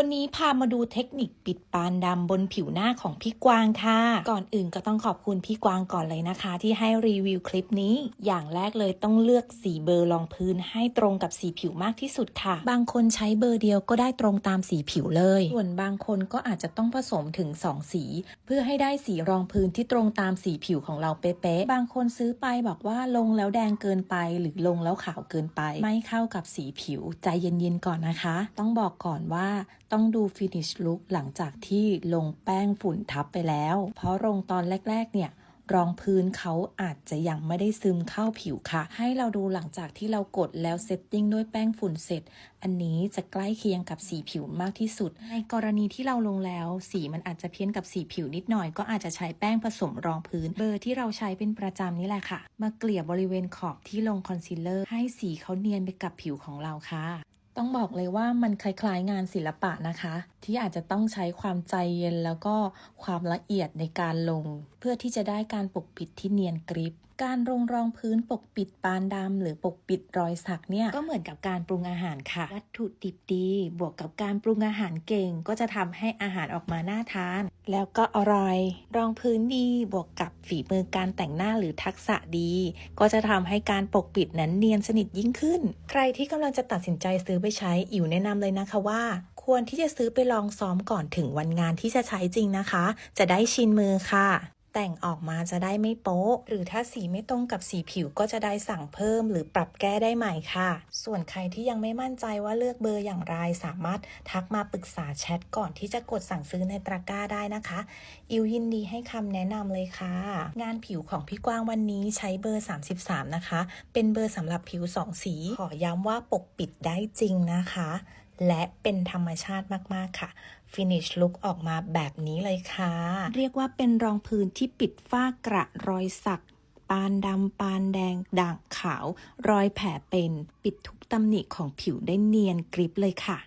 วันนี้พามาดูเทคนิคปิดปานดำบนผิวหน้าของพี่กวางค่ะ ก่อนอื่นก็ต้องขอบคุณพี่กวางก่อนเลยนะคะ ที่ให้รีวิวคลิปนี้ อย่างแรกเลยต้องเลือกสีเบอร์รองพื้นให้ตรงกับสีผิวมากที่สุดค่ะ บางคนใช้เบอร์เดียวก็ได้ตรงตามสีผิวเลย ส่วนบางคนก็อาจจะต้องผสมถึง 2 สี เพื่อให้ได้สีรองพื้นที่ตรงตามสีผิวของเราเป๊ะๆ บางคนซื้อไปบอกว่าลงแล้วแดงเกินไป หรือลงแล้วขาวเกินไป ไม่เข้ากับสีผิวใจเย็นๆก่อนนะคะ ต้องบอกก่อนว่าต้องดู finish look หลังจากที่ลงแป้งฝุ่นทับไปแล้ว เพราะลงตอนแรก ๆ เนี่ยรองพื้นเขาอาจจะยังไม่ได้ซึมเข้าผิวค่ะ ให้เราดูหลังจากที่เรากดแล้วเซตติ้งด้วยแป้งฝุ่นเสร็จ อันนี้จะใกล้เคียงกับสีผิวมากที่สุด ในกรณีที่เราลงแล้ว สีมันอาจจะเพี้ยนกับสีผิวนิดหน่อย ก็อาจจะใช้แป้งผสมรองพื้น เบอร์ที่เราใช้เป็นประจำนี่แหละค่ะ มาเกลี่ยบริเวณขอบที่ลงคอนซีลเลอร์ให้สีเขาเนียนไปกับผิวของเราค่ะ ต้องบอกเลยว่ามันคล้ายๆงานศิลปะนะคะ ที่อาจจะต้องใช้ความใจเย็นแล้วก็ความละเอียดในการลง เพื่อที่จะได้การปกปิดที่เนียนกริบ การลงรองพื้นปกปิดปานดำหรือปกปิดรอยสักเนี่ยก็เหมือนกับการปรุงอาหารค่ะ วัตถุดิบดี บวกกับการปรุงอาหารเก่ง ก็จะทำให้อาหารออกมาน่าทาน แล้วก็อร่อย รองพื้นดี บวกกับฝีมือการแต่งหน้าหรือทักษะดี ก็จะทำให้การปกปิดนั้นเนียนสนิทยิ่งขึ้น ใครที่กำลังจะตัดสินใจซื้อไปใช้อิ๋วแนะนำเลยนะคะว่าควรที่จะซื้อไปลองซ้อมก่อนถึงวันงานที่จะใช้จริงนะคะ จะได้ชินมือค่ะ แต่งออกมาจะได้ไม่โป๊ะ หรือถ้าสีไม่ตรงกับสีผิวก็จะได้สั่งเพิ่ม หรือปรับแก้ได้ใหม่ค่ะ ส่วนใครที่ยังไม่มั่นใจว่าเลือกเบอร์อย่างไร สามารถทักมาปรึกษาแชทก่อนที่จะกดสั่งซื้อในตะกร้าได้นะคะ อิวยินดีให้คำแนะนำเลยค่ะ งานผิวของพี่กว้างวันนี้ใช้เบอร์ 33 นะคะ เป็นเบอร์สำหรับผิวสองสี ขอย้ำว่าปกปิดได้จริงนะคะ และเป็นธรรมชาติมาก ๆ ค่ะ finish ลุกออกมาแบบนี้เลยค่ะ เรียกว่าเป็นรองพื้นที่ปิดฝ้ากระรอยสัก ปานดำปานแดง ด่างขาว รอยแผลเป็น ปิดทุกตำหนิของผิวได้เนียนกริบเลยค่ะ